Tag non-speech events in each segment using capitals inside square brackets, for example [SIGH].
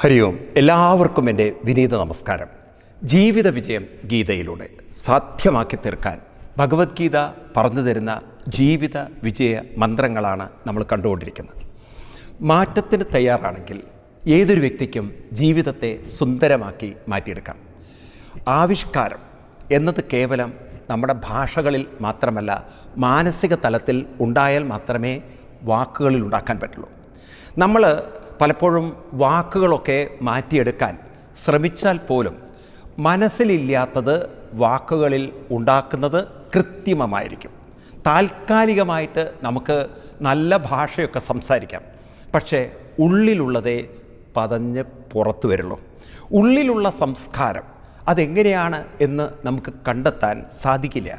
ഹരി ഓം എല്ലാവർക്കും എന്റെ വിനീത നമസ്കാരം. ജീവിത വിജയം ഗീതയിലൂടെ സാധ്യമാക്കി തീർക്കാൻ ഭഗവത്ഗീത പറഞ്ഞു തരുന്ന ജീവിത വിജയ മന്ത്രങ്ങളാണ് നമ്മൾ കണ്ടുകൊണ്ടിരിക്കുന്നത്. മാറ്റത്തിന് തയ്യാറാണെങ്കിൽ ഏതൊരു വ്യക്തിക്കും ജീവിതത്തെ സുന്ദരമാക്കി മാറ്റിയെടുക്കാം. ആവിഷ്കാരം എന്നത് കേവലം നമ്മുടെ ഭാഷകളിൽ മാത്രമല്ല മാനസിക തലത്തിൽ ഉണ്ടായാൽ മാത്രമേ വാക്കുകളിൽ ഉണ്ടാക്കാൻ പറ്റുള്ളൂ. നമ്മൾ പലപ്പോഴും വാക്കുകളൊക്കെ മാറ്റിയെടുക്കാൻ ശ്രമിച്ചാൽ പോലും മനസ്സിലില്ലാത്തത് വാക്കുകളിൽ ഉണ്ടാക്കുന്നത് കൃത്രിമമായിരിക്കും. താൽക്കാലികമായിട്ട് നമുക്ക് നല്ല ഭാഷയൊക്കെ സംസാരിക്കാം. പക്ഷേ ഉള്ളിലുള്ളതേ പതഞ്ഞ് പുറത്തു വരുള്ളൂ. ഉള്ളിലുള്ള സംസ്കാരം അതെങ്ങനെയാണ് എന്ന് നമുക്ക് കണ്ടെത്താൻ സാധിക്കില്ല.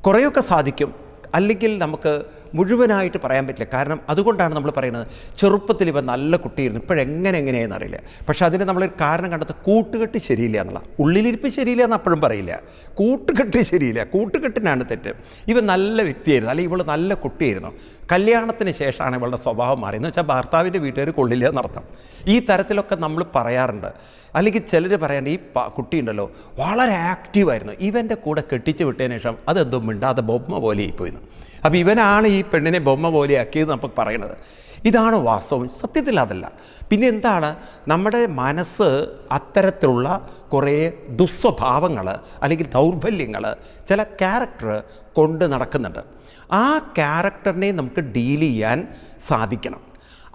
കുറേയൊക്കെ സാധിക്കും. അല്ലെങ്കിൽ നമുക്ക് മുഴുവനായിട്ട് പറയാൻ പറ്റില്ല. കാരണം അതുകൊണ്ടാണ് നമ്മൾ പറയുന്നത് ചെറുപ്പത്തിൽ ഇവ നല്ല കുട്ടിയായിരുന്നു. ഇപ്പോഴെങ്ങനെ എങ്ങനെയെന്ന് അറിയില്ല. പക്ഷേ അതിന് നമ്മളൊരു കാരണം കണ്ടെത്ത കൂട്ടുകെട്ട് ശരിയില്ല എന്നുള്ള. ഉള്ളിലിരിപ്പ് ശരിയില്ല എന്ന് അപ്പോഴും പറയില്ല. കൂട്ടുകെട്ട് ശരിയില്ല. കൂട്ടുകെട്ടിനാണ് തെറ്റ്. ഇവ നല്ല വ്യക്തിയായിരുന്നു. അല്ലെങ്കിൽ ഇവൾ നല്ല കുട്ടിയായിരുന്നു. കല്യാണത്തിന് ശേഷമാണ് ഇവളുടെ സ്വഭാവം മാറിയെന്ന് വെച്ചാൽ ഭർത്താവിന്റെ വീട്ടുകാർ കൊള്ളില്ല എന്നർത്ഥം. ഈ തരത്തിലൊക്കെ നമ്മൾ പറയാറുണ്ട്. അല്ലെങ്കിൽ ചിലർ പറയാണ്ട് ഈ കുട്ടി ഉണ്ടല്ലോ വളരെ ആക്റ്റീവായിരുന്നു ഇവന്റെ കൂടെ കെട്ടിച്ച് വിട്ടതിന് ശേഷം അതെന്തോ മിണ്ടാതെ ബൊമ്മ പോലെ ആയിപ്പോയിന്ന്. അപ്പോൾ ഇവനാണ് ഈ പെണ്ണിനെ ബൊമ്മ പോലെയാക്കിയത് നമുക്ക് പറയണത് ഇതാണ് വാസ്തവം. സത്യത്തിൽ അതല്ല. പിന്നെ എന്താണ്? നമ്മുടെ മനസ്സ് അത്തരത്തിലുള്ള കുറേ ദുസ്വഭാവങ്ങൾ അല്ലെങ്കിൽ ദൗർബല്യങ്ങൾ ചില ക്യാരക്ടർ കൊണ്ട് നടക്കുന്നുണ്ട്. ആ ക്യാരക്ടറിനെ നമുക്ക് ഡീൽ ചെയ്യാൻ സാധിക്കണം.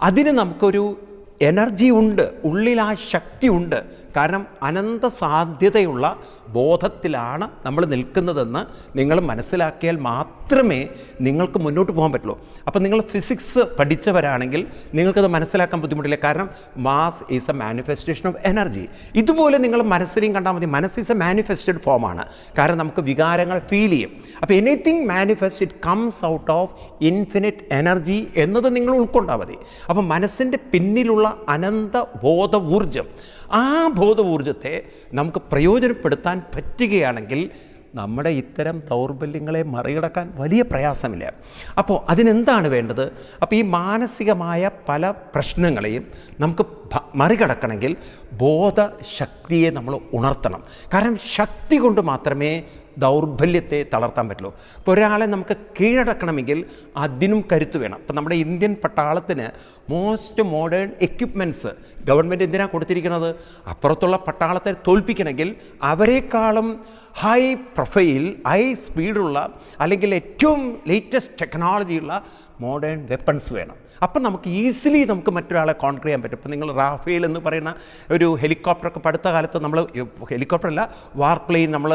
അതിന് നമുക്കൊരു എനർജി ഉണ്ട്. ഉള്ളിൽ ആ ശക്തി ഉണ്ട്. കാരണം അനന്ത സാധ്യതയുള്ള ബോധത്തിലാണ് നമ്മൾ നിൽക്കുന്നതെന്ന് നിങ്ങൾ മനസ്സിലാക്കിയാൽ മാത്രമേ നിങ്ങൾക്ക് മുന്നോട്ട് പോകാൻ പറ്റുള്ളൂ. അപ്പോൾ നിങ്ങൾ ഫിസിക്സ് പഠിച്ചവരാണെങ്കിൽ നിങ്ങൾക്കത് മനസ്സിലാക്കാൻ ബുദ്ധിമുട്ടില്ല. കാരണം mass is a manifestation of energy ഇതുപോലെ നിങ്ങൾ മനസ്സിനെയും കണ്ടാൽ മതി. മനസ്സ് ഈസ് എ മാനിഫെസ്റ്റഡ് ഫോമാണ് കാരണം നമുക്ക് വികാരങ്ങൾ ഫീൽ ചെയ്യും. അപ്പോൾ anything manifest it comes out of infinite energy എന്നത് നിങ്ങൾ ഉൾക്കൊണ്ടാൽ മതി. അപ്പം മനസ്സിന്റെ പിന്നിലുള്ള അനന്ത ബോധ ഊർജം ആ ബോധ ഊർജത്തെ നമുക്ക് പ്രയോജനപ്പെടുത്താൻ പറ്റുകയാണെങ്കിൽ നമ്മുടെ ഇത്തരം ദൗർബല്യങ്ങളെ മറികടക്കാൻ വലിയ പ്രയാസമില്ല. അപ്പോൾ അതിനെന്താണ് വേണ്ടത്? അപ്പോൾ ഈ മാനസികമായ പല പ്രശ്നങ്ങളെയും നമുക്ക് മറികടക്കണമെങ്കിൽ ബോധശക്തിയെ നമ്മൾ ഉണർത്തണം. കാരണം ശക്തി കൊണ്ട് മാത്രമേ ദൗർബല്യത്തെ തളർത്താൻ പറ്റുള്ളൂ. ഇപ്പോൾ ഒരാളെ നമുക്ക് കീഴടക്കണമെങ്കിൽ അതിനും കരുത്ത് വേണം. ഇപ്പം നമ്മുടെ ഇന്ത്യൻ പട്ടാളത്തിന് മോസ്റ്റ് മോഡേൺ എക്യുപ്മെന്റ്സ് ഗവൺമെന്റ് എന്തിനാണ് കൊടുത്തിരിക്കുന്നത്? അപ്പുറത്തുള്ള പട്ടാളത്തെ തോൽപ്പിക്കണമെങ്കിൽ അവരെക്കാളും ഹൈ പ്രൊഫൈൽ ഹൈ സ്പീഡുള്ള അല്ലെങ്കിൽ ഏറ്റവും ലേറ്റസ്റ്റ് ടെക്നോളജിയുള്ള മോഡേൺ വെപ്പൺസ് വേണം. അപ്പം നമുക്ക് ഈസിലി നമുക്ക് മറ്റൊരാളെ കോൺക്രീറ്റ് ചെയ്യാൻ പറ്റും. ഇപ്പം നിങ്ങൾ റാഫേൽ എന്ന് പറയുന്ന ഒരു ഹെലികോപ്റ്ററൊക്കെ അടുത്ത കാലത്ത് നമ്മൾ ഹെലികോപ്റ്റർ അല്ല വാർപ്ലെയിൻ നമ്മൾ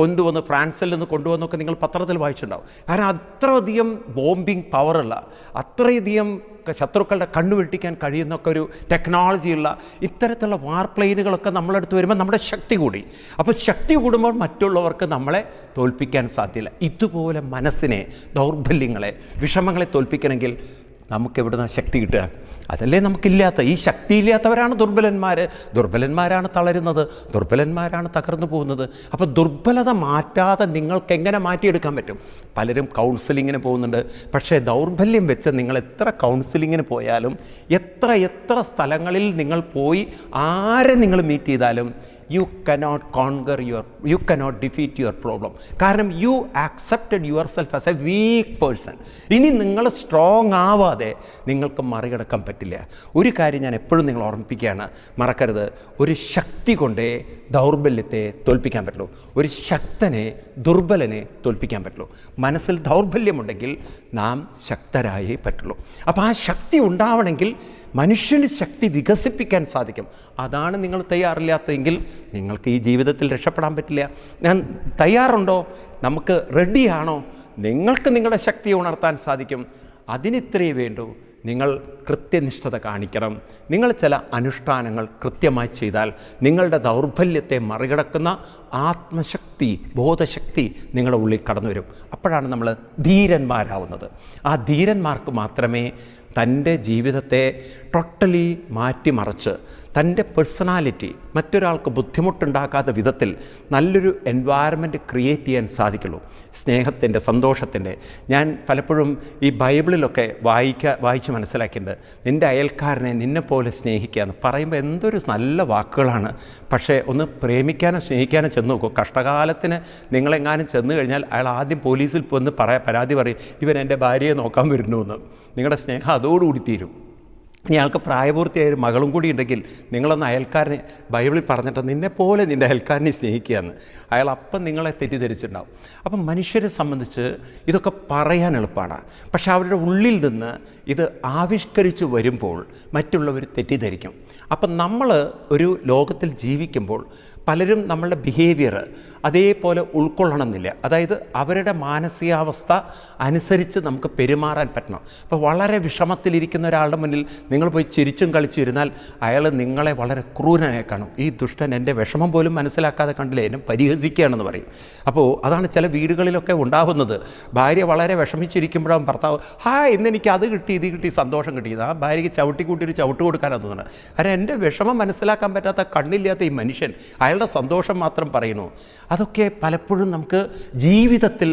കൊണ്ടുവന്ന് ഫ്രാൻസിൽ നിന്ന് കൊണ്ടുവന്നൊക്കെ നിങ്ങൾ പത്രത്തിൽ വായിച്ചിട്ടുണ്ടാവും. കാരണം അത്രയധികം ബോംബിങ് പവറുള്ള അത്രയധികം ശത്രുക്കളുടെ കണ്ണു വെട്ടിക്കാൻ കഴിയുന്നൊക്കെ ഒരു ടെക്നോളജിയുള്ള ഇത്തരത്തിലുള്ള വാർപ്ലെയിനുകളൊക്കെ നമ്മളടുത്ത് വരുമ്പോൾ നമ്മുടെ ശക്തി കൂടി. അപ്പോൾ ശക്തി കൂടുമ്പോൾ മറ്റുള്ളവർക്ക് നമ്മളെ തോൽപ്പിക്കാൻ സാധ്യമല്ല ഇതുപോലെ മനസ്സിനെ ദൗർബല്യങ്ങളെ വിഷമങ്ങളെ തോൽപ്പിക്കണമെങ്കിൽ നമുക്ക് എവിടുന്ന ശക്തി കിട്ടുക? അതല്ലേ നമുക്കില്ലാത്ത. ഈ ശക്തിയില്ലാത്തവരാണ് ദുർബലന്മാർ ദുർബലന്മാരാണ് തളരുന്നത്. ദുർബലന്മാരാണ് തകർന്നു പോകുന്നത്. അപ്പോൾ ദുർബലത മാറ്റാതെ നിങ്ങൾക്ക് എങ്ങനെ മാറ്റിയെടുക്കാൻ പറ്റും? പലരും കൗൺസിലിങ്ങിന് പോകുന്നുണ്ട്. പക്ഷേ ദൗർബല്യം വെച്ച് നിങ്ങൾ എത്ര കൗൺസിലിങ്ങിന് പോയാലും എത്ര എത്ര സ്ഥലങ്ങളിൽ നിങ്ങൾ പോയി ആരെ നിങ്ങൾ മീറ്റ് ചെയ്താലും you cannot conquer your you cannot defeat your problem കാരണം you accepted yourself as a weak person ഇനി നിങ്ങൾ സ്ട്രോങ് ആവാതെ നിങ്ങൾക്ക് മറികടക്കാൻ പറ്റില്ല. ഒരു കാര്യം ഞാൻ എപ്പോഴും നിങ്ങൾ ഓർമ്മിപ്പിക്കുകയാണ്. മറക്കരുത്. ഒരു ശക്തി കൊണ്ടേ ദൗർബല്യത്തെ തോൽപ്പിക്കാൻ പറ്റുള്ളൂ. ഒരു ശക്തനെ ദുർബലനെ തോൽപ്പിക്കാൻ പറ്റുള്ളൂ. മനസ്സിൽ ദൗർബല്യമുണ്ടെങ്കിൽ നാം ശക്തരായേ പറ്റുള്ളൂ. അപ്പോൾ ആ ശക്തി ഉണ്ടാവണമെങ്കിൽ മനുഷ്യന് ശക്തി വികസിപ്പിക്കാൻ സാധിക്കും. അതാണ് നിങ്ങൾ തയ്യാറില്ലാത്തതെങ്കിൽ നിങ്ങൾക്ക് ഈ ജീവിതത്തിൽ രക്ഷപ്പെടാൻ പറ്റില്ല. ഞാൻ തയ്യാറുണ്ടോ? നമുക്ക് റെഡിയാണോ നിങ്ങൾക്ക് നിങ്ങളുടെ ശക്തിയെ ഉണർത്താൻ സാധിക്കും. അതിനിത്രയേ വേണ്ടൂ. നിങ്ങൾ കൃത്യനിഷ്ഠത കാണിക്കണം. നിങ്ങൾ ചില അനുഷ്ഠാനങ്ങൾ കൃത്യമായി ചെയ്താൽ നിങ്ങളുടെ ദൗർബല്യത്തെ മറികടക്കുന്ന ആത്മശക്തി ബോധശക്തി നിങ്ങളുടെ ഉള്ളിൽ കടന്നു വരും അപ്പോഴാണ് നമ്മൾ ധീരന്മാരാവുന്നത്. ആ ധീരന്മാർക്ക് മാത്രമേ തന്റെ ജീവിതത്തെ ടോട്ടലി മാറ്റിമറിച്ച് തന്റെ പേഴ്സണാലിറ്റി മറ്റൊരാൾക്ക് ബുദ്ധിമുട്ടുണ്ടാക്കാത്ത വിധത്തിൽ നല്ലൊരു എൻവയറമെന്റ് ക്രിയേറ്റ് ചെയ്യാൻ സാധിക്കുള്ളൂ. സ്നേഹത്തിന്റെ സന്തോഷത്തിന്റെ. ഞാൻ പലപ്പോഴും ഈ ബൈബിളിലൊക്കെ വായിക്ക വായിച്ച് മനസ്സിലാക്കിയിട്ടുണ്ട്. നിന്റെ അയൽക്കാരനെ നിന്നെപ്പോലെ സ്നേഹിക്കുക എന്ന് പറയുമ്പോൾ എന്തൊരു നല്ല വാക്കുകളാണ്. പക്ഷേ ഒന്ന് പ്രേമിക്കാനോ സ്നേഹിക്കാനോ ചെന്ന് നോക്കൂ. കഷ്ടകാലത്തിന് നിങ്ങളെങ്ങാനും ചെന്ന് കഴിഞ്ഞാൽ അയാൾ ആദ്യം പോലീസിൽ വന്ന് പറയാ പരാതി പറയും ഇവൻ എന്റെ ഭാര്യയെ നോക്കാൻ വരുന്നു എന്ന്. നിങ്ങളുടെ സ്നേഹം അതോടുകൂടി തീരും. ഇനി അയാൾക്ക് പ്രായപൂർത്തിയായ ഒരു മകളും കൂടി ഉണ്ടെങ്കിൽ നിങ്ങളൊന്ന് അയൽക്കാരനെ ബൈബിളിൽ പറഞ്ഞിട്ട് നിന്നെപ്പോലെ നിന്റെ അയൽക്കാരനെ സ്നേഹിക്കുകയെന്ന്. അയാൾ അപ്പം നിങ്ങളെ തെറ്റിദ്ധരിച്ചിട്ടുണ്ടാവും. അപ്പം മനുഷ്യരെ സംബന്ധിച്ച് ഇതൊക്കെ പറയാൻ എളുപ്പമാണ്. പക്ഷേ അവരുടെ ഉള്ളിൽ നിന്ന് ഇത് ആവിഷ്കരിച്ച് വരുമ്പോൾ മറ്റുള്ളവർ തെറ്റിദ്ധരിക്കും. അപ്പം നമ്മൾ ഒരു ലോകത്തിൽ ജീവിക്കുമ്പോൾ പലരും നമ്മളുടെ ബിഹേവിയർ അതേപോലെ ഉൾക്കൊള്ളണമെന്നില്ല. അതായത് അവരുടെ മാനസികാവസ്ഥ അനുസരിച്ച് നമുക്ക് പെരുമാറാൻ പറ്റണം. അപ്പോൾ വളരെ വിഷമത്തിലിരിക്കുന്ന ഒരാളുടെ മുന്നിൽ നിങ്ങൾ പോയി ചിരിച്ചും കളിച്ചു ഇരുന്നാൽ അയാൾ നിങ്ങളെ വളരെ ക്രൂരനായി കാണും. ഈ ദുഷ്ടൻ എന്റെ വിഷമം പോലും മനസ്സിലാക്കാതെ കണ്ടില്ല എന്നെ പരിഹസിക്കുകയാണെന്ന് പറയും. അപ്പോൾ അതാണ് ചില വീടുകളിലൊക്കെ ഉണ്ടാകുന്നത് ഭാര്യ വളരെ വിഷമിച്ചിരിക്കുമ്പോഴാണ് ഭർത്താവ് ഹാ ഇന്നെനിക്ക് അത് കിട്ടി ഇത് കിട്ടി സന്തോഷം കിട്ടി. ആ ഭാര്യയ്ക്ക് ചവിട്ടിക്കൂട്ടി ഒരു ചവിട്ട് കൊടുക്കാനാണ് തോന്നുന്നത് കാരണം എന്റെ വിഷമം മനസ്സിലാക്കാൻ പറ്റാത്ത കണ്ണില്ലാത്ത ഈ മനുഷ്യൻ അയാളുടെ സന്തോഷം മാത്രം പറയുന്നു. അതൊക്കെ പലപ്പോഴും നമുക്ക് ജീവിതത്തിൽ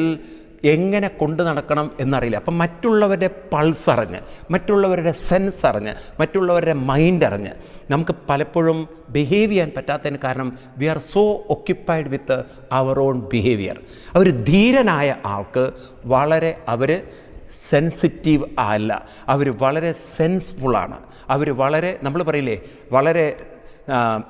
എങ്ങനെ കൊണ്ടു നടക്കണം എന്നറിയില്ല. അപ്പം മറ്റുള്ളവരുടെ പൾസ് അറിഞ്ഞ് മറ്റുള്ളവരുടെ സെൻസ് അറിഞ്ഞ് മറ്റുള്ളവരുടെ മൈൻഡ് അറിഞ്ഞ് നമുക്ക് പലപ്പോഴും ബിഹേവ് ചെയ്യാൻ പറ്റാത്തതിന് കാരണം we are so occupied with our own behaviour our ധീരനായ ആൾക്ക് വളരെ അവർ സെൻസിറ്റീവ് അല്ല. അവർ വളരെ സെൻസ്ഫുള്ളാണ് അവർ വളരെ നമ്മൾ പറയില്ലേ വളരെ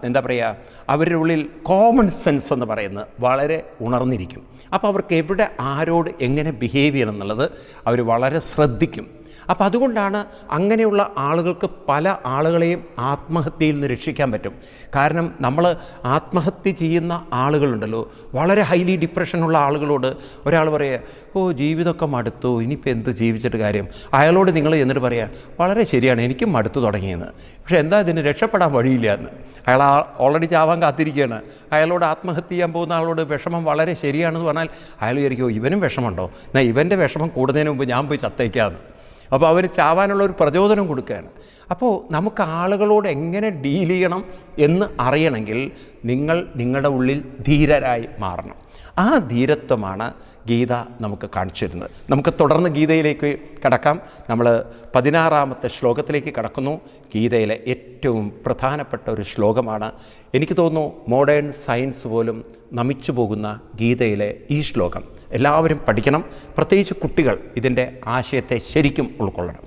എന്താ പറയുക അവരുടെ ഉള്ളിൽ കോമൺ സെൻസ് എന്ന് പറയുന്നത് വളരെ ഉണർന്നിരിക്കും. അപ്പോൾ അവർക്ക് എവിടെ ആരോട് എങ്ങനെ ബിഹേവ് ചെയ്യണം എന്നുള്ളത് അവർ വളരെ ശ്രദ്ധിക്കും. അപ്പോൾ അതുകൊണ്ടാണ് അങ്ങനെയുള്ള ആളുകൾക്ക് പല ആളുകളെയും ആത്മഹത്യയിൽ നിന്ന് രക്ഷിക്കാൻ പറ്റും. കാരണം നമ്മൾ ആത്മഹത്യ ചെയ്യുന്ന ആളുകളുണ്ടല്ലോ. വളരെ ഹൈലി ഡിപ്രഷനുള്ള ആളുകളോട് ഒരാൾ പറയുക ഓ ജീവിതമൊക്കെ മടുത്തു. ഇനിയിപ്പോൾ എന്ത് ജീവിച്ചിട്ട് കാര്യം? അയാളോട് നിങ്ങൾ എന്നിട്ട് പറയാം വളരെ ശരിയാണ്. എനിക്കും മടുത്തു തുടങ്ങിയെന്ന്. പക്ഷേ എന്താ ഇതിന് രക്ഷപ്പെടാൻ വഴിയില്ല എന്ന്? അയാൾ ഓൾറെഡി ചാവാൻ കാത്തിരിക്കുകയാണ്. അയാളോട് ആത്മഹത്യ ചെയ്യാൻ പോകുന്ന ആളോട് വിഷമം വളരെ ശരിയാണെന്ന് പറഞ്ഞാൽ അയാൾ വിചാരിക്കുമോ ഇവനും വിഷമമുണ്ടോ? എന്നാൽ ഇവന്റെ വിഷമം കൂടുന്നതിന് മുമ്പ് ഞാൻ പോയി ചത്തേക്കാന്ന്. അപ്പോൾ അവന് ചാവാനുള്ള ഒരു പ്രചോദനം കൊടുക്കുകയാണ്. അപ്പോൾ നമുക്ക് ആളുകളോട് എങ്ങനെ ഡീൽ ചെയ്യണം എന്ന് അറിയണമെങ്കിൽ നിങ്ങൾ നിങ്ങളുടെ ഉള്ളിൽ ധീരരായി മാറണം. ആ ധീരത്വമാണ് ഗീത നമുക്ക് കാണിച്ചു തരുന്നത്. നമുക്ക് തുടർന്ന് ഗീതയിലേക്ക് കടക്കാം. നമ്മൾ പതിനാറാമത്തെ ശ്ലോകത്തിലേക്ക് കടക്കുന്നു. ഗീതയിലെ ഏറ്റവും പ്രധാനപ്പെട്ട ഒരു ശ്ലോകമാണ്. എനിക്ക് തോന്നുന്നു മോഡേൺ സയൻസ് പോലും നമിച്ചു പോകുന്ന ഗീതയിലെ ഈ ശ്ലോകം. എല്ലാവരും പഠിക്കണം. പ്രത്യേകിച്ച് കുട്ടികൾ ഇതിന്റെ ആശയത്തെ ശരിക്കും ഉൾക്കൊള്ളണം.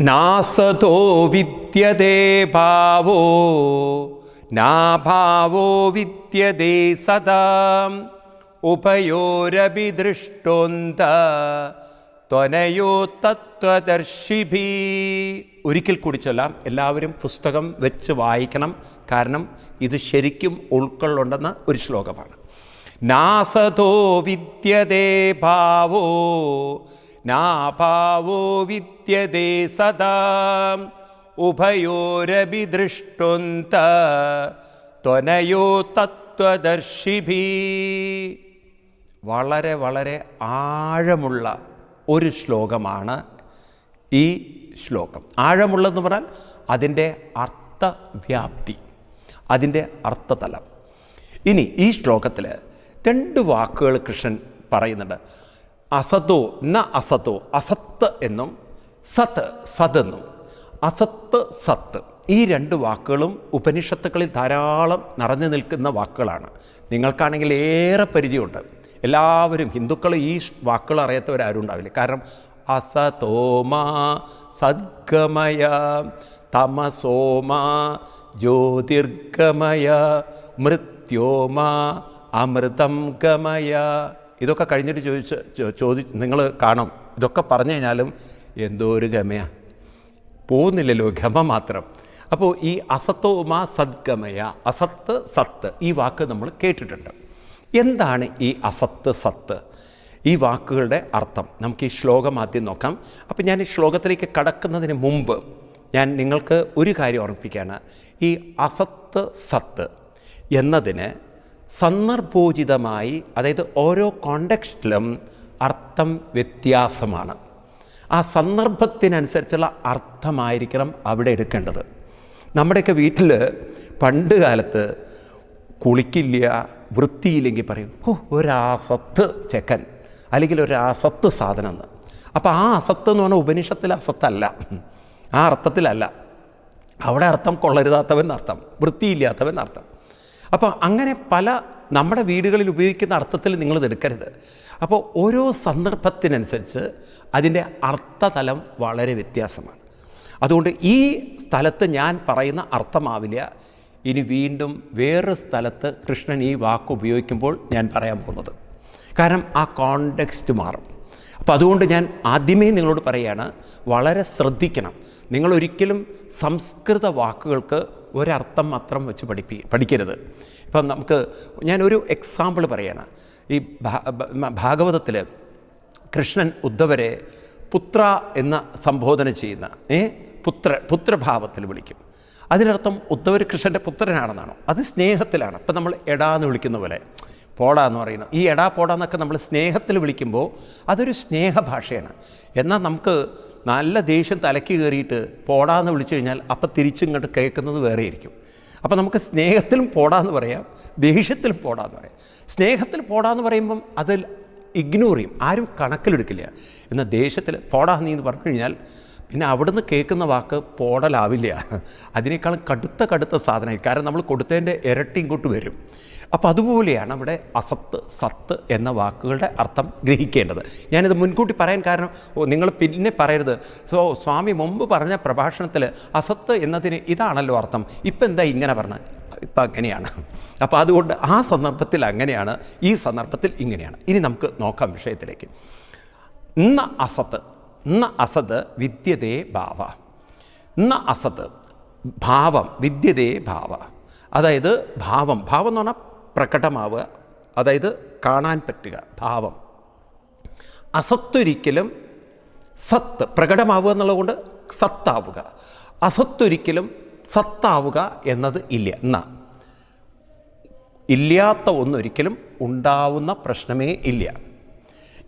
നാസതോ വിദ്യതേ ഭാവോ നാഭാവോ വിദ്യതേ സദാ ഉഭയോരപി ദൃഷ്ടോന്ത ത്വനയോ തത്വദർശിഭി ഒരിക്കൽ കൂടി ചൊല്ലാം എല്ലാവരും പുസ്തകം വെച്ച് വായിക്കണം. കാരണം ഇത് ശരിക്കും ഉൾക്കൊള്ളുണ്ടെന്ന ഒരു ശ്ലോകമാണ്. നാസതോ വിദ്യതേ ഭാവോ നാഭാവോ വിദ്യതേ സദാ ഉഭയോരഭി ദൃഷ്ടൊന്ത ത്വനയോ തത്വദർശിഭി വളരെ വളരെ ആഴമുള്ള ഒരു ശ്ലോകമാണ് ഈ ശ്ലോകം. ആഴമുള്ളതെന്ന് പറഞ്ഞാൽ അതിന്റെ അർത്ഥവ്യാപ്തി. അതിന്റെ അർത്ഥതലം. ഇനി ഈ ശ്ലോകത്തിൽ രണ്ട് വാക്കുകൾ കൃഷ്ണൻ പറയുന്നുണ്ട്. അസതോ ന അസതോ അസത്ത് എന്നും സത്ത് സത് എന്നും. അസത്ത് സത്ത്. ഈ രണ്ട് വാക്കുകളും ഉപനിഷത്തുക്കളിൽ ധാരാളം നിറഞ്ഞു നിൽക്കുന്ന വാക്കുകളാണ്. നിങ്ങൾക്കാണെങ്കിൽ ഏറെ പരിചയമുണ്ട്. എല്ലാവരും ഹിന്ദുക്കൾ ഈ വാക്കുകൾ അറിയാത്തവരാരും ഉണ്ടാവില്ല കാരണം അസതോമ സദ്ഗമയ തമസോമ ജ്യോതിർഗമയ മൃത്യോമാ അമൃതം ഗമയ. ഇതൊക്കെ കഴിഞ്ഞിട്ട് ചോദിച്ച് ചോദി നിങ്ങൾ കാണും. ഇതൊക്കെ പറഞ്ഞു കഴിഞ്ഞാലും എന്തോ ഒരു ഗമയ. പോകുന്നില്ലല്ലോ ഗമ മാത്രം. അപ്പോൾ ഈ അസത്തോമ സദ്ഗമയ അസത്ത് സത്ത് ഈ വാക്ക് നമ്മൾ കേട്ടിട്ടുണ്ട്. എന്താണ് ഈ അസത്ത് സത്ത്? ഈ വാക്കുകളുടെ അർത്ഥം. നമുക്ക് ഈ ശ്ലോകം ആദ്യം നോക്കാം. അപ്പം ഞാൻ ഈ ശ്ലോകത്തിലേക്ക് കടക്കുന്നതിന് മുമ്പ് ഞാൻ നിങ്ങൾക്ക് ഒരു കാര്യം ഓർമ്മിപ്പിക്കുകയാണ് ഈ അസത്ത് സത്ത് എന്നതിന് സന്ദർഭോചിതമായി അതായത് ഓരോ കോണ്ടക്സ്റ്റിലും അർത്ഥം വ്യത്യാസമാണ്. ആ സന്ദർഭത്തിനനുസരിച്ചുള്ള അർത്ഥമായിരിക്കണം അവിടെ എടുക്കേണ്ടത്. നമ്മുടെയൊക്കെ വീട്ടിൽ പണ്ട് കാലത്ത് കുളിക്കില്ല വൃത്തിയില്ലെങ്കിൽ പറയും ഓ ഒരാസത്ത് ചെക്കൻ അല്ലെങ്കിൽ ഒരാസത്ത് സാധനം എന്ന്. അപ്പോൾ ആ അസത്ത് എന്ന് പറഞ്ഞാൽ ഉപനിഷത്തിലെ അസത്തല്ല. ആ അർത്ഥത്തിലല്ല. അവിടെ അർത്ഥം കൊള്ളരുതാത്തവൻ അർത്ഥം വൃത്തിയില്ലാത്തവൻ അർത്ഥം അപ്പോൾ അങ്ങനെ പല നമ്മുടെ വീടുകളിൽ ഉപയോഗിക്കുന്ന അർത്ഥത്തിൽ നിങ്ങൾ എടുക്കരുത്. അപ്പോൾ ഓരോ സന്ദർഭത്തിനനുസരിച്ച് അതിന്റെ അർത്ഥതലം വളരെ വ്യത്യാസമാണ്. അതുകൊണ്ട് ഈ സ്ഥലത്ത് ഞാൻ പറയുന്ന അർത്ഥമാവില്ല. ഇനി വീണ്ടും വേറൊരു സ്ഥലത്ത് കൃഷ്ണൻ ഈ വാക്ക് ഉപയോഗിക്കുമ്പോൾ ഞാൻ പറയാൻ പോകുന്നത്. കാരണം ആ കോണ്ടെക്സ്റ്റ് മാറും. അപ്പോൾ അതുകൊണ്ട് ഞാൻ ആദ്യമേ നിങ്ങളോട് പറയുകയാണ് വളരെ ശ്രദ്ധിക്കണം. നിങ്ങളൊരിക്കലും സംസ്കൃത വാക്കുകൾക്ക് ഒരർത്ഥം മാത്രം വെച്ച് പഠിപ്പി പഠിക്കരുത്. ഇപ്പം നമുക്ക് ഞാനൊരു എക്സാമ്പിൾ പറയാണ്. ഈ ഭാഗവതത്തിൽ കൃഷ്ണൻ ഉദ്ധവരെ പുത്ര എന്ന സംബോധന ചെയ്യുന്ന ഏ പുത്ര പുത്രഭാവത്തിൽ വിളിക്കും. അതിനർത്ഥം ഉദ്ധവർ കൃഷ്ണന്റെ പുത്രനാണെന്നാണോ? അത് സ്നേഹത്തിലാണ്. ഇപ്പം നമ്മൾ എടാ എന്ന് വിളിക്കുന്ന പോലെ. പോടാ എന്ന് പറയുന്നത് ഈ എടാ പോടാ എന്നൊക്കെ നമ്മൾ സ്നേഹത്തിൽ വിളിക്കുമ്പോൾ അതൊരു സ്നേഹഭാഷയാണ്. എന്നാൽ നമുക്ക് നല്ല ദേഷ്യം തലയ്ക്ക് കയറിയിട്ട് പോടാന്ന് വിളിച്ചു കഴിഞ്ഞാൽ അപ്പം തിരിച്ചിങ്ങോട്ട് കേൾക്കുന്നത് വേറെ ആയിരിക്കും. അപ്പോൾ നമുക്ക് സ്നേഹത്തിലും പോടാന്ന് പറയാം ദേഷ്യത്തിലും പോടാന്ന് പറയാം. സ്നേഹത്തിൽ പോടാന്ന് പറയുമ്പം അതിൽ ഇഗ്നോർ ചെയ്യും. ആരും കണക്കിലെടുക്കില്ല. എന്നാൽ ദേഷ്യത്തിൽ പോടാ നീ എന്ന് പറഞ്ഞു കഴിഞ്ഞാൽ പിന്നെ അവിടുന്ന് കേൾക്കുന്ന വാക്ക് പോടലാവില്ല. അതിനേക്കാളും കടുത്ത കടുത്ത സാധനമായി. കാരണം നമ്മൾ കൊടുത്തതിന്റെ ഇരട്ടി ഇങ്ങോട്ട് വരും. അപ്പോൾ അതുപോലെയാണ് അവിടെ അസത്ത് സത്ത് എന്ന വാക്കുകളുടെ അർത്ഥം ഗ്രഹിക്കേണ്ടത്. ഞാനിത് മുൻകൂട്ടി പറയാൻ കാരണം നിങ്ങൾ പിന്നെ പറയരുത്. സോ സ്വാമി മുമ്പ് പറഞ്ഞ പ്രഭാഷണത്തിൽ അസത്ത് എന്നതിന് ഇതാണല്ലോ അർത്ഥം. ഇപ്പം എന്താ ഇങ്ങനെ പറഞ്ഞത്? ഇപ്പം അങ്ങനെയാണ്. അപ്പോൾ അതുകൊണ്ട് ആ സന്ദർഭത്തിൽ അങ്ങനെയാണ് ഈ സന്ദർഭത്തിൽ ഇങ്ങനെയാണ്. ഇനി നമുക്ക് നോക്കാം വിഷയത്തിലേക്ക്. ഇന്ന് അസത്ത് ഇന്ന അസത് വിദ്യതേ ഭാവ. ന അസത് ഭാവം വിദ്യതേ ഭാവ. അതായത് ഭാവം. ഭാവം എന്ന് പറഞ്ഞാൽ പ്രകടമാവുക. അതായത് കാണാൻ പറ്റുക. ഭാവം. അസത്തൊരിക്കലും സത്ത് പ്രകടമാവുക എന്നുള്ളതുകൊണ്ട് സത്താവുക. അസത്തൊരിക്കലും സത്താവുക എന്നത് ഇല്ല. ന. ഇല്ലാത്ത ഒന്നൊരിക്കലും ഉണ്ടാവുന്ന പ്രശ്നമേ ഇല്ല.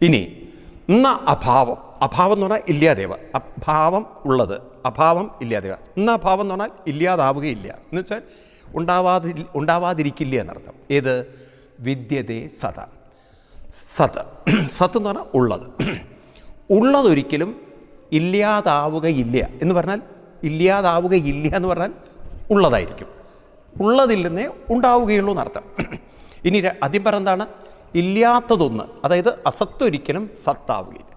ഇനി ന അഭാവം. അഭാവം എന്ന് പറഞ്ഞാൽ ഇല്ലാതെയവ അഭാവം ഉള്ളത്. അഭാവം ഇല്ലാതെയവ ഇന്ന് അഭാവം എന്ന് പറഞ്ഞാൽ ഇല്ലാതാവുകയില്ല. എന്ന് വെച്ചാൽ ഉണ്ടാവാതി ഉണ്ടാവാതിരിക്കില്ല എന്നർത്ഥം. ഏത്? വിദ്യതേ സത സത് സത്ത് എന്ന് പറഞ്ഞാൽ ഉള്ളത്. ഉള്ളതൊരിക്കലും ഇല്ലാതാവുകയില്ല എന്ന് പറഞ്ഞാൽ ഇല്ലാതാവുകയില്ല എന്ന് പറഞ്ഞാൽ ഉള്ളതായിരിക്കും. ഉള്ളതിൽ നിന്നേ ഉണ്ടാവുകയുള്ളൂ എന്നർത്ഥം. ഇനി ആദ്യം പറഞ്ഞതാണ് ഇല്ലാത്തതൊന്ന്. അതായത് അസത്തൊരിക്കലും സത്താവുകയില്ല.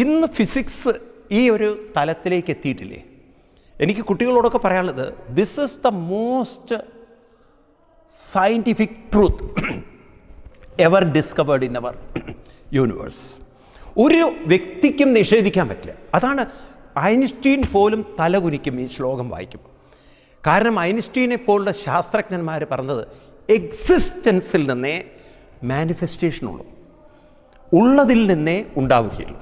ഇന്ന് ഫിസിക്സ് ഈ ഒരു തലത്തിലേക്ക് എത്തിയിട്ടില്ലേ? എനിക്ക് കുട്ടികളോടൊക്കെ പറയാനുള്ളത് this is the most scientific truth ever discovered in our universe ഒരു വ്യക്തിക്കും നിഷേധിക്കാൻ പറ്റില്ല. അതാണ് ഐൻസ്റ്റീൻ പോലും തലകുനിക്കും ഈ ശ്ലോകം വായിക്കും കാരണം ഐൻസ്റ്റീനെ പോലുള്ള ശാസ്ത്രജ്ഞന്മാർ പറഞ്ഞത് എക്സിസ്റ്റൻസിൽ നിന്നേ മാനിഫെസ്റ്റേഷനുള്ളൂ ഉള്ളതിൽ നിന്നേ ഉണ്ടാവുകയുള്ളൂ.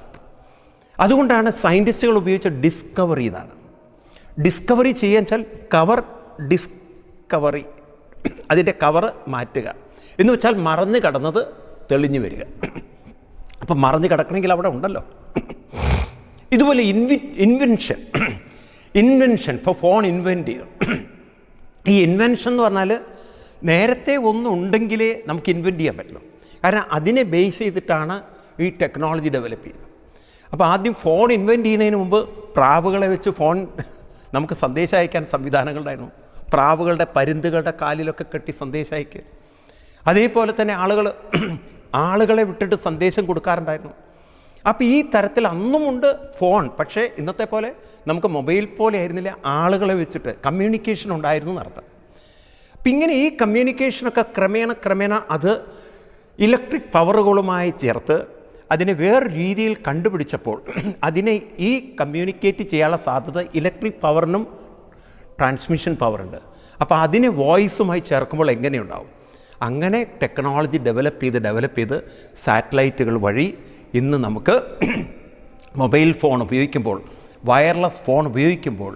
അതുകൊണ്ടാണ് സയന്റിസ്റ്റുകൾ ഉപയോഗിച്ച ഡിസ്കവറി എന്നാണ്. ഡിസ്കവറി ചെയ്യാൻ വെച്ചാൽ കവർ ഡിസ്കവറി അതിന്റെ കവർ മാറ്റുക. എന്ന് വെച്ചാൽ മറന്നു കടന്നത് തെളിഞ്ഞു വരിക. അപ്പം മറന്നു കിടക്കണമെങ്കിൽ അവിടെ ഉണ്ടല്ലോ. ഇതുപോലെ ഇൻവി ഇൻവെൻഷൻ ഇൻവെൻഷൻ ഇപ്പോൾ ഫോൺ ഇൻവെന്റ് ചെയ്തു ഈ ഇൻവെൻഷൻ എന്ന് പറഞ്ഞാൽ നേരത്തെ ഒന്നും ഉണ്ടെങ്കിലേ നമുക്ക് ഇൻവെന്റ് ചെയ്യാൻ പറ്റുള്ളൂ. കാരണം അതിനെ ബേസ് ചെയ്തിട്ടാണ് ഈ ടെക്നോളജി ഡെവലപ്പ് ചെയ്യുന്നത്. അപ്പോൾ ആദ്യം ഫോൺ ഇൻവെന്റ് ചെയ്യുന്നതിന് മുമ്പ് പ്രാവുകളെ വെച്ച് ഫോൺ നമുക്ക് സന്ദേശം അയക്കാൻ സംവിധാനങ്ങളുണ്ടായിരുന്നു. പ്രാവുകളുടെ പരുന്തുകളുടെ കാലിലൊക്കെ കെട്ടി സന്ദേശം അയക്കുക അതേപോലെ തന്നെ ആളുകൾ [CLEARS THROAT] ആളുകളെ വിട്ടിട്ട് സന്ദേശം കൊടുക്കാറുണ്ടായിരുന്നു. അപ്പോൾ ഈ തരത്തിൽ അന്നുമുണ്ട് ഫോൺ പക്ഷേ ഇന്നത്തെ പോലെ നമുക്ക് മൊബൈൽ പോലെ ആയിരുന്നില്ല ആളുകളെ വെച്ചിട്ട് കമ്മ്യൂണിക്കേഷൻ ഉണ്ടായിരുന്നു നടത്താം അപ്പം ഇങ്ങനെ ഈ കമ്മ്യൂണിക്കേഷനൊക്കെ ക്രമേണ ക്രമേണ അത് ഇലക്ട്രിക് പവറുകളുമായി ചേർത്ത് അതിനെ വേറെ രീതിയിൽ കണ്ടുപിടിച്ചപ്പോൾ അതിനെ ഈ കമ്മ്യൂണിക്കേറ്റ് ചെയ്യാനുള്ള സാധ്യത ഇലക്ട്രിക് പവറിനും ട്രാൻസ്മിഷൻ പവറുണ്ട് അപ്പോൾ അതിനെ വോയിസുമായി ചേർക്കുമ്പോൾ എങ്ങനെയുണ്ടാവും അങ്ങനെ ടെക്നോളജി ഡെവലപ്പ് ചെയ്ത് ഡെവലപ്പ് ചെയ്ത് സാറ്റലൈറ്റുകൾ വഴി ഇന്ന് നമുക്ക് [CLEARS THROAT] മൊബൈൽ ഫോൺ ഉപയോഗിക്കുമ്പോൾ വയർലെസ് ഫോൺ ഉപയോഗിക്കുമ്പോൾ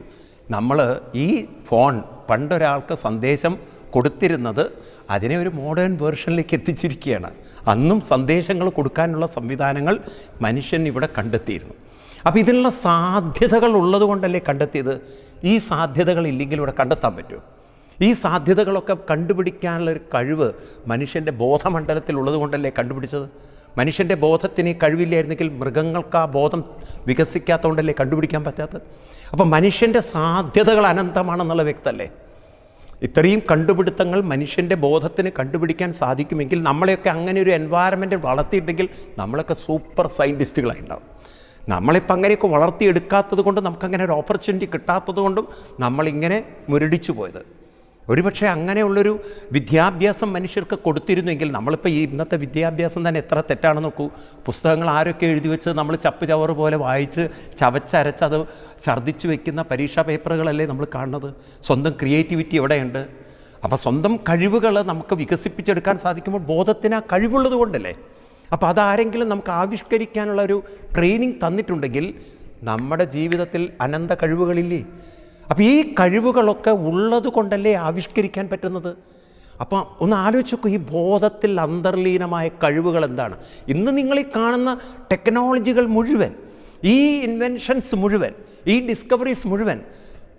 നമ്മൾ ഈ ഫോൺ പണ്ടൊരാൾക്ക് സന്ദേശം കൊടുത്തിരുന്നത് അതിനെ ഒരു മോഡേൺ വേർഷനിലേക്ക് എത്തിച്ചിരിക്കുകയാണ്. അന്നും സന്ദേശങ്ങൾ കൊടുക്കാനുള്ള സംവിധാനങ്ങൾ മനുഷ്യൻ ഇവിടെ കണ്ടെത്തിയിരുന്നു. അപ്പോൾ ഇതിനുള്ള സാധ്യതകൾ ഉള്ളതുകൊണ്ടല്ലേ കണ്ടെത്തിയത്? ഈ സാധ്യതകൾ ഇല്ലെങ്കിൽ ഇവിടെ കണ്ടെത്താൻ പറ്റുമോ? ഈ സാധ്യതകളൊക്കെ കണ്ടുപിടിക്കാനുള്ള ഒരു കഴിവ് മനുഷ്യന്റെ ബോധമണ്ഡലത്തിൽ ഉള്ളതുകൊണ്ടല്ലേ കണ്ടുപിടിച്ചത്? മനുഷ്യന്റെ ബോധത്തിന് കഴിവില്ലായിരുന്നെങ്കിൽ മൃഗങ്ങൾക്ക് ആ ബോധം വികസിക്കാത്തതുകൊണ്ടല്ലേ കണ്ടുപിടിക്കാൻ പറ്റാത്തത്? അപ്പോൾ മനുഷ്യന്റെ സാധ്യതകൾ അനന്തമാണെന്നുള്ള വ്യക്തമല്ലേ ഇത്രയും കണ്ടുപിടുത്തങ്ങൾ മനുഷ്യന്റെ ബോധത്തിന് കണ്ടുപിടിക്കാൻ സാധിക്കുമെങ്കിൽ നമ്മളെയൊക്കെ അങ്ങനെ ഒരു എൻവയറമെന്റ് വളർത്തിയിട്ടുണ്ടെങ്കിൽ നമ്മളൊക്കെ സൂപ്പർ സയന്റിസ്റ്റുകളായി ഉണ്ടാവും നമ്മളിപ്പോൾ അങ്ങനെയൊക്കെ വളർത്തിയെടുക്കാത്തത് കൊണ്ട് നമുക്കങ്ങനെ ഒരു ഓപ്പർച്യൂണിറ്റി കിട്ടാത്തത് കൊണ്ടും നമ്മളിങ്ങനെ മുരടിച്ചു പോയത്. ഒരുപക്ഷെ അങ്ങനെയുള്ളൊരു വിദ്യാഭ്യാസം മനുഷ്യർക്ക് കൊടുത്തിരുന്നെങ്കിൽ നമ്മളിപ്പോൾ ഈ ഇന്നത്തെ വിദ്യാഭ്യാസം തന്നെ എത്ര തെറ്റാണെന്ന് നോക്കൂ. പുസ്തകങ്ങൾ ആരൊക്കെ എഴുതി വെച്ച് നമ്മൾ ചപ്പ് ചവറ് പോലെ വായിച്ച് ചവച്ചരച്ച് അത് ഛർദ്ദിച്ചു വെക്കുന്ന പരീക്ഷാ പേപ്പറുകളല്ലേ നമ്മൾ കാണുന്നത്? സ്വന്തം ക്രിയേറ്റിവിറ്റി എവിടെയുണ്ട്? അപ്പോൾ സ്വന്തം കഴിവുകൾ നമുക്ക് വികസിപ്പിച്ചെടുക്കാൻ സാധിക്കുമ്പോൾ ബോധത്തിന് ആ കഴിവുള്ളത് കൊണ്ടല്ലേ? അപ്പോൾ അതാരെങ്കിലും നമുക്ക് ആവിഷ്കരിക്കാനുള്ള ഒരു ട്രെയിനിങ് തന്നിട്ടുണ്ടെങ്കിൽ നമ്മുടെ ജീവിതത്തിൽ അനന്ത കഴിവുകളില്ലേ? അപ്പോൾ ഈ കഴിവുകളൊക്കെ ഉള്ളത് കൊണ്ടല്ലേ ആവിഷ്കരിക്കാൻ പറ്റുന്നത്? അപ്പോൾ ഒന്ന് ആലോചിച്ച് നോക്കൂ ഈ ബോധത്തിൽ അന്തർലീനമായ കഴിവുകൾ എന്താണ്? ഇന്ന് നിങ്ങൾ ഈ കാണുന്ന ടെക്നോളജികൾ മുഴുവൻ ഈ ഇൻവെൻഷൻസ് മുഴുവൻ ഈ ഡിസ്കവറീസ് മുഴുവൻ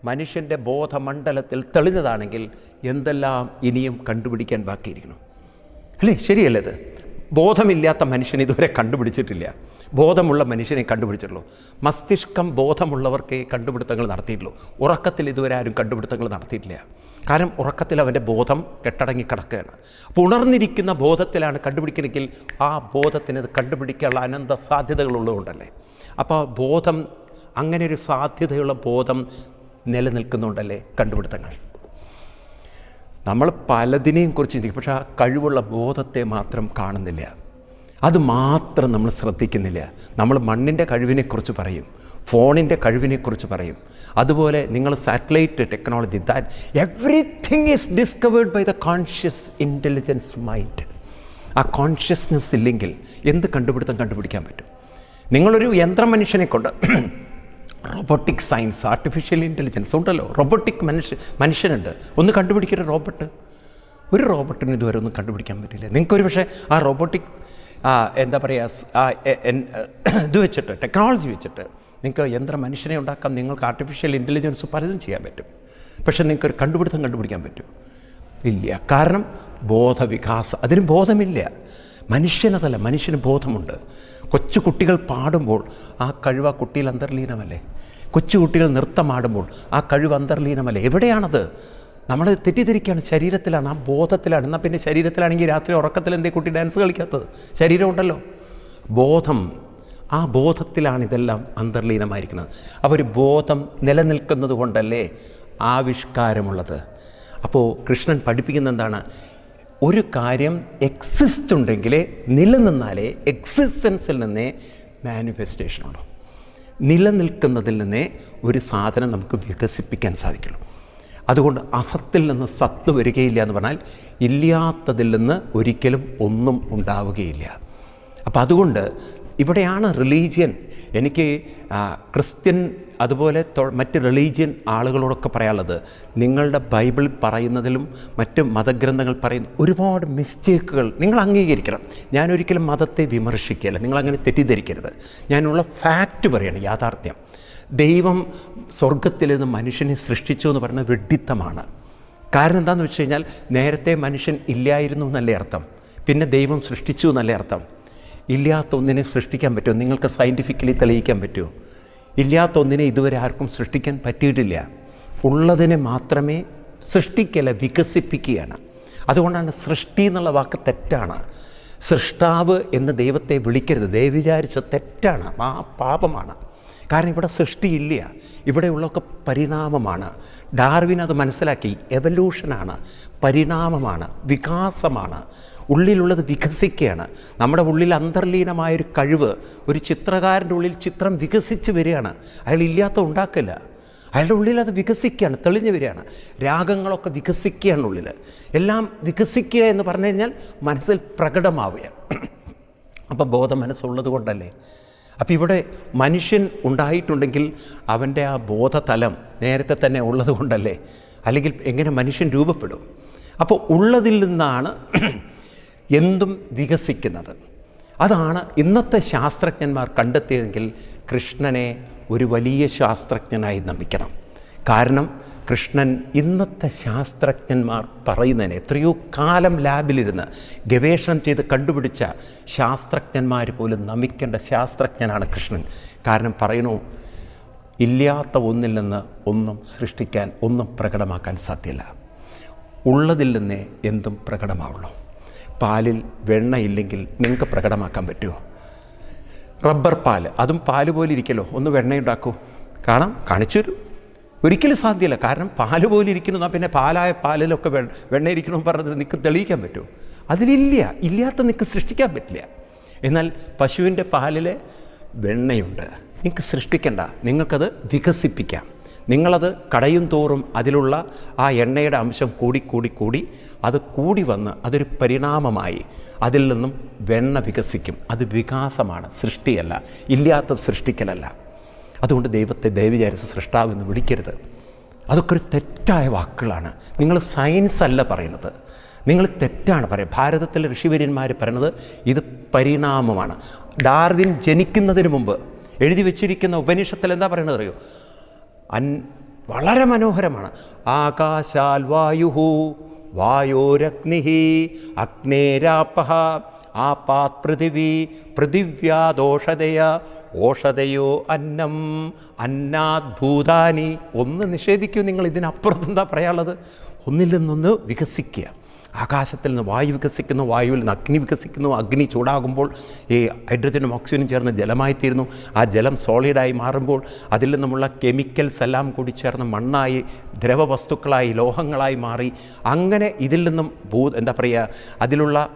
മനുഷ്യന്റെ ബോധമണ്ഡലത്തിൽ തെളിഞ്ഞതാണെങ്കിൽ എന്തെല്ലാം ഇനിയും കണ്ടുപിടിക്കാൻ ബാക്കിയിരിക്കണം അല്ലേ? ശരിയല്ലേ ഇത്? ബോധമില്ലാത്ത മനുഷ്യൻ ഇതുവരെ കണ്ടുപിടിച്ചിട്ടില്ല. ബോധമുള്ള മനുഷ്യനെ കണ്ടുപിടിച്ചിട്ടുള്ളൂ. മസ്തിഷ്കം ബോധമുള്ളവർക്കേ കണ്ടുപിടുത്തങ്ങൾ നടത്തിയിട്ടുള്ളൂ. ഉറക്കത്തിൽ ഇതുവരെ ആരും കണ്ടുപിടുത്തങ്ങൾ നടത്തിയിട്ടില്ല. കാരണം ഉറക്കത്തിൽ അവന്റെ ബോധം കെട്ടടങ്ങി കിടക്കുകയാണ്. അപ്പോൾ ഉണർന്നിരിക്കുന്ന ബോധത്തിലാണ് കണ്ടുപിടിക്കണമെങ്കിൽ ആ ബോധത്തിന് കണ്ടുപിടിക്കാനുള്ള അനന്ത സാധ്യതകളുള്ളതുകൊണ്ടല്ലേ അപ്പോൾ ബോധം അങ്ങനെ ഒരു സാധ്യതയുള്ള ബോധം നിലനിൽക്കുന്നുണ്ടല്ലേ കണ്ടുപിടുത്തങ്ങൾ. നമ്മൾ പലതിനെയും കുറിച്ച് ചിന്തിക്കും. പക്ഷേ ആ കഴിവുള്ള ബോധത്തെ മാത്രം കാണുന്നില്ല. അത് മാത്രം നമ്മൾ ശ്രദ്ധിക്കുന്നില്ല. നമ്മൾ മണ്ണിന്റെ കഴിവിനെക്കുറിച്ച് പറയും ഫോണിന്റെ കഴിവിനെക്കുറിച്ച് പറയും. അതുപോലെ നിങ്ങൾ satellite technology that everything is discovered by the conscious intelligence mind ആ കോൺഷ്യസ്നെസ് ഇല്ലെങ്കിൽ എന്ത് കണ്ടുപിടുത്തം കണ്ടുപിടിക്കാൻ പറ്റും? നിങ്ങളൊരു യന്ത്രമനുഷ്യനെ കൊണ്ട് റോബോട്ടിക് സയൻസ് ആർട്ടിഫിഷ്യൽ ഇന്റലിജൻസ് ഉണ്ടല്ലോ. റോബോട്ടിക് മനുഷ്യ മനുഷ്യനുണ്ട്. ഒന്ന് കണ്ടുപിടിക്കൊരു റോബോട്ട് ഒരു റോബോട്ടിന് ഇതുവരെ ഒന്നും കണ്ടുപിടിക്കാൻ പറ്റില്ല നിങ്ങൾക്കൊരു പക്ഷേ ആ റോബോട്ടിക് എന്താ പറയുക ഇത് വെച്ചിട്ട് ടെക്നോളജി വെച്ചിട്ട് നിങ്ങൾക്ക് യന്ത്ര മനുഷ്യനെ ഉണ്ടാക്കാൻ നിങ്ങൾക്ക് ആർട്ടിഫിഷ്യൽ ഇന്റലിജൻസ് പലതും ചെയ്യാൻ പറ്റും. പക്ഷേ നിങ്ങൾക്കൊരു കണ്ടുപിടുത്തം കണ്ടുപിടിക്കാൻ പറ്റും. ഇല്ല. കാരണം ബോധവികാസം അതിന് ബോധമില്ല. മനുഷ്യനതല്ല മനുഷ്യന് ബോധമുണ്ട്. കൊച്ചു കുട്ടികൾ പാടുമ്പോൾ ആ കഴിവ് ആ കുട്ടിയിൽ അന്തർലീനമല്ലേ? കൊച്ചു കുട്ടികൾ നൃത്തമാടുമ്പോൾ ആ കഴിവ് അന്തർലീനമല്ലേ? എവിടെയാണത്? നമ്മൾ തെറ്റിദ്ധരിക്കുകയാണ്. ശരീരത്തിലാണ് ആ ബോധത്തിലാണ്. എന്നാൽ പിന്നെ ശരീരത്തിലാണെങ്കിൽ രാത്രി ഉറക്കത്തിൽ എന്തേ കുട്ടി ഡാൻസ് കളിക്കാത്തത്? ശരീരമുണ്ടല്ലോ ബോധം ആ ബോധത്തിലാണ് ഇതെല്ലാം അന്തർലീനമായിരിക്കുന്നത്. അപ്പോൾ ഒരു ബോധം നിലനിൽക്കുന്നത് കൊണ്ടല്ലേ ആവിഷ്കാരമുള്ളത്. അപ്പോൾ കൃഷ്ണൻ പഠിപ്പിക്കുന്ന എന്താണ്? ഒരു കാര്യം എക്സിസ്റ്റ് ഉണ്ടെങ്കിലേ നിലനിന്നാലേ എക്സിസ്റ്റൻസിൽ നിന്നേ മാനിഫെസ്റ്റേഷൻ ഉള്ളൂ. നിലനിൽക്കുന്നതിൽ നിന്നേ ഒരു സാധനം നമുക്ക് വികസിപ്പിക്കാൻ സാധിക്കുള്ളൂ. അതുകൊണ്ട് അസത്തിൽ നിന്ന് സത്ത് വരികയില്ല എന്ന് പറഞ്ഞാൽ ഇല്ലാത്തതിൽ നിന്ന് ഒരിക്കലും ഒന്നും ഉണ്ടാവുകയില്ല. അപ്പോൾ അതുകൊണ്ട് ഇവിടെയാണ് റിലീജിയൻ എനിക്ക് ക്രിസ്ത്യൻ അതുപോലെ മറ്റ് റിലീജിയൻ ആളുകളോടൊക്കെ പറയാനുള്ളത്. നിങ്ങളുടെ ബൈബിൾ പറയുന്നതിലും മറ്റ് മതഗ്രന്ഥങ്ങൾ പറയുന്ന ഒരുപാട് മിസ്റ്റേക്കുകൾ നിങ്ങൾ അംഗീകരിക്കണം. ഞാനൊരിക്കലും മതത്തെ വിമർശിക്കുകയല്ല. നിങ്ങളങ്ങനെ തെറ്റിദ്ധരിക്കരുത്. ഞാനുള്ള ഫാക്റ്റ് പറയണം യാഥാർത്ഥ്യം. ദൈവം സ്വർഗത്തിൽ നിന്ന് മനുഷ്യനെ സൃഷ്ടിച്ചു എന്ന് പറയുന്നത് വെഡിത്തമാണ് കാരണം എന്താണെന്ന് വെച്ച് കഴിഞ്ഞാൽ നേരത്തെ മനുഷ്യൻ ഇല്ലായിരുന്നു എന്നല്ലേ അർത്ഥം. പിന്നെ ദൈവം സൃഷ്ടിച്ചു എന്നല്ലേ അർത്ഥം. ഇല്ലാത്ത ഒന്നിനെ സൃഷ്ടിക്കാൻ പറ്റുമോ? നിങ്ങൾക്ക് സയന്റിഫിക്കലി തെളിയിക്കാൻ പറ്റുമോ? ഇല്ലാത്ത ഒന്നിനെ ഇതുവരെ ആർക്കും സൃഷ്ടിക്കാൻ പറ്റിയിട്ടില്ല. ഉള്ളതിനെ മാത്രമേ സൃഷ്ടിക്കല്ല വികസിപ്പിക്കുകയാണ്. അതുകൊണ്ടാണ് സൃഷ്ടി എന്നുള്ള വാക്ക് തെറ്റാണ്. സൃഷ്ടാവ് എന്ന് ദൈവത്തെ വിളിക്കരുത്. ദൈവം വിചാരിച്ച തെറ്റാണ്. ആ പാപമാണ്. കാരണം ഇവിടെ സൃഷ്ടിയില്ല. ഇവിടെയുള്ളൊക്കെ പരിണാമമാണ്. ഡാർവിൻ അത് മനസ്സിലാക്കി. എവല്യൂഷനാണ് പരിണാമമാണ് വികാസമാണ്. ഉള്ളിലുള്ളത് വികസിക്കുകയാണ്. നമ്മുടെ ഉള്ളിൽ അന്തർലീനമായൊരു കഴിവ് ഒരു ചിത്രകാരന്റെ ഉള്ളിൽ ചിത്രം വികസിച്ച് വരികയാണ്. അയാൾ ഇല്ലാത്ത ഉണ്ടാക്കില്ല. അയാളുടെ ഉള്ളിൽ അത് വികസിക്കുകയാണ് തെളിഞ്ഞു വരികയാണ്. രാഗങ്ങളൊക്കെ വികസിക്കുകയാണ് ഉള്ളിൽ എല്ലാം വികസിക്കുക എന്ന് പറഞ്ഞു കഴിഞ്ഞാൽ മനസ്സിൽ പ്രകടമാവുകയാണ്. അപ്പോൾ ബോധ മനസ്സുള്ളത് കൊണ്ടല്ലേ? അപ്പോൾ ഇവിടെ മനുഷ്യൻ ഉണ്ടായിട്ടുണ്ടെങ്കിൽ അവന്റെ ആ ബോധതലം നേരത്തെ തന്നെ ഉള്ളത് കൊണ്ടല്ലേ? അല്ലെങ്കിൽ എങ്ങനെ മനുഷ്യൻ രൂപപ്പെടും? അപ്പോൾ ഉള്ളതിൽ നിന്നാണ് [CLEARS THROAT] എന്തും വികസിക്കുന്നത്. അതാണ് ഇന്നത്തെ ശാസ്ത്രജ്ഞന്മാർ കണ്ടെത്തിയതെങ്കിൽ കൃഷ്ണനെ ഒരു വലിയ ശാസ്ത്രജ്ഞനായി നമിക്കണം. കാരണം കൃഷ്ണൻ ഇന്നത്തെ ശാസ്ത്രജ്ഞന്മാർ പറയുന്നതിന് എത്രയോ കാലം ലാബിലിരുന്ന് ഗവേഷണം ചെയ്ത് കണ്ടുപിടിച്ച ശാസ്ത്രജ്ഞന്മാർ പോലും നമിക്കേണ്ട ശാസ്ത്രജ്ഞനാണ് കൃഷ്ണൻ. കാരണം പറയണു ഇല്ലാത്ത ഒന്നിൽ നിന്ന് ഒന്നും സൃഷ്ടിക്കാൻ ഒന്നും പ്രകടമാക്കാൻ സാധ്യമല്ല ഉള്ളതിൽ നിന്നേ എന്തും പ്രകടമാവുള്ളൂ. പാലിൽ വെണ്ണയില്ലെങ്കിൽ നിങ്ങൾക്ക് പ്രകടമാക്കാൻ പറ്റുമോ? റബ്ബർ പാൽ അതും പാൽ പോലെ ഇരിക്കലോ ഒന്ന് വെണ്ണയുണ്ടാക്കൂ. കാണാം കാണിച്ചു തരൂ. ഒരിക്കലും സാധ്യമല്ല കാരണം പാൽ പോലെ ഇരിക്കുന്നു. പിന്നെ പാലായ പാലിലൊക്കെ വെ വെണ്ണ ഇരിക്കണമെന്ന് പറഞ്ഞത് നിൽക്ക് തെളിയിക്കാൻ പറ്റുമോ? അതിലില്ല. ഇല്ലാത്ത നിൽക്ക് സൃഷ്ടിക്കാൻ പറ്റില്ല. എന്നാൽ പശുവിന്റെ പാലിൽ വെണ്ണയുണ്ട്. നിങ്ങൾക്ക് സൃഷ്ടിക്കേണ്ട. നിങ്ങൾക്കത് വികസിപ്പിക്കാം. നിങ്ങളത് കടയും തോറും അതിലുള്ള ആ എണ്ണയുടെ അംശം കൂടി കൂടി കൂടി അത് കൂടി വന്ന് അതൊരു പരിണാമമായി അതിൽ നിന്നും വെണ്ണ വികസിക്കും. അത് വികാസമാണ്. സൃഷ്ടിയല്ല. ഇല്ലാത്ത സൃഷ്ടിക്കലല്ല. അതുകൊണ്ട് ദൈവത്തെ ദൈവചാരിച്ച് സൃഷ്ടാവ് എന്ന് വിളിക്കരുത്. അതൊക്കെ ഒരു തെറ്റായ വാക്കുകളാണ്. നിങ്ങൾ സയൻസ് അല്ല പറയുന്നത്. നിങ്ങൾ തെറ്റാണ് പറയുക. ഭാരതത്തിലെ ഋഷിവര്യന്മാർ പറയുന്നത് ഇത് പരിണാമമാണ്. ഡാർവിൻ ജനിക്കുന്നതിന് മുമ്പ് എഴുതി വെച്ചിരിക്കുന്ന ഉപനിഷത്തിൽ എന്താ പറയുന്നത് അറിയോ? അൻ വളരെ മനോഹരമാണ്. ആകാശാൽ വായുഹു വായോരഗ്നിഹി അഗ്നേരാപഹ ആപാത് പൃഥിവി പൃഥിവ്യാദോഷതയ ഓഷതയോ അന്നം. അന്നാത് ഭൂതാനി. ഒന്ന് നിഷേധിക്കൂ നിങ്ങൾ ഇതിനപ്പുറത്ത് എന്താ പറയാനുള്ളത്? ഒന്നിൽ നിന്നൊന്ന് വികസിക്കുക. ആകാശത്തിൽ നിന്ന് വായു വികസിക്കുന്നു വായുവിൽ നിന്ന് അഗ്നി വികസിക്കുന്നു. അഗ്നി ചൂടാകുമ്പോൾ ഈ ഹൈഡ്രജനും ഓക്സിജനും ചേർന്ന് ജലമായിത്തീരുന്നു. ആ ജലം സോളിഡായി മാറുമ്പോൾ അതിൽ നിന്നുമുള്ള കെമിക്കൽസ് എല്ലാം കൂടി ചേർന്ന് മണ്ണായി ദ്രവവസ്തുക്കളായി ലോഹങ്ങളായി മാറി. അങ്ങനെ ഇതിൽ നിന്നും ഭൂ എന്താ പറയുക അതിലുള്ള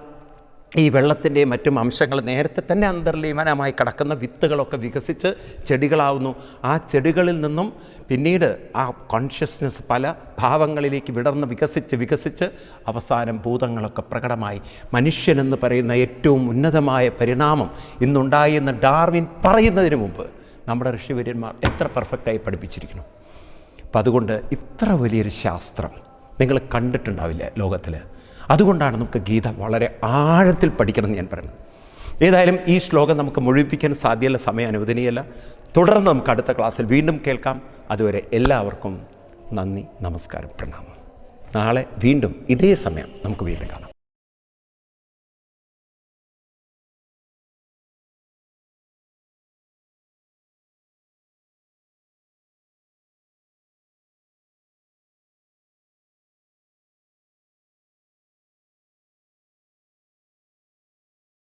ഈ വെള്ളത്തിന്റെയും മറ്റും അംശങ്ങൾ നേരത്തെ തന്നെ അന്തർലീമനമായി കിടക്കുന്ന വിത്തുകളൊക്കെ വികസിച്ച് ചെടികളാവുന്നു. ആ ചെടികളിൽ നിന്നും പിന്നീട് ആ കോൺഷ്യസ്നസ് പല ഭാവങ്ങളിലേക്ക് വിടർന്ന് വികസിച്ച് വികസിച്ച് അവസാനം ഭൂതങ്ങളൊക്കെ പ്രകടമായി. മനുഷ്യനെന്ന് പറയുന്ന ഏറ്റവും ഉന്നതമായ പരിണാമം ഇന്നുണ്ടായെന്ന് ഡാർവിൻ പറയുന്നതിന് മുമ്പ് നമ്മുടെ ഋഷിവര്യന്മാർ എത്ര പെർഫെക്റ്റായി പഠിപ്പിച്ചിരിക്കുന്നു. അപ്പം അതുകൊണ്ട് ഇത്ര വലിയൊരു ശാസ്ത്രം നിങ്ങൾ കണ്ടിട്ടുണ്ടാവില്ല ലോകത്തിൽ അതുകൊണ്ടാണ് നമുക്ക് ഗീത വളരെ ആഴത്തിൽ പഠിക്കണമെന്ന് ഞാൻ പറയുന്നത്. ഏതായാലും ഈ ശ്ലോകം നമുക്ക് മുഴുവിപ്പിക്കാൻ സാധ്യമല്ല സമയം അനുവദനീയല്ല. തുടർന്ന് നമുക്ക് അടുത്ത ക്ലാസ്സിൽ വീണ്ടും കേൾക്കാം. അതുവരെ എല്ലാവർക്കും നന്ദി നമസ്കാരം പ്രണാമം. നാളെ വീണ്ടും ഇതേ സമയം നമുക്ക് വീണ്ടും കാണാം.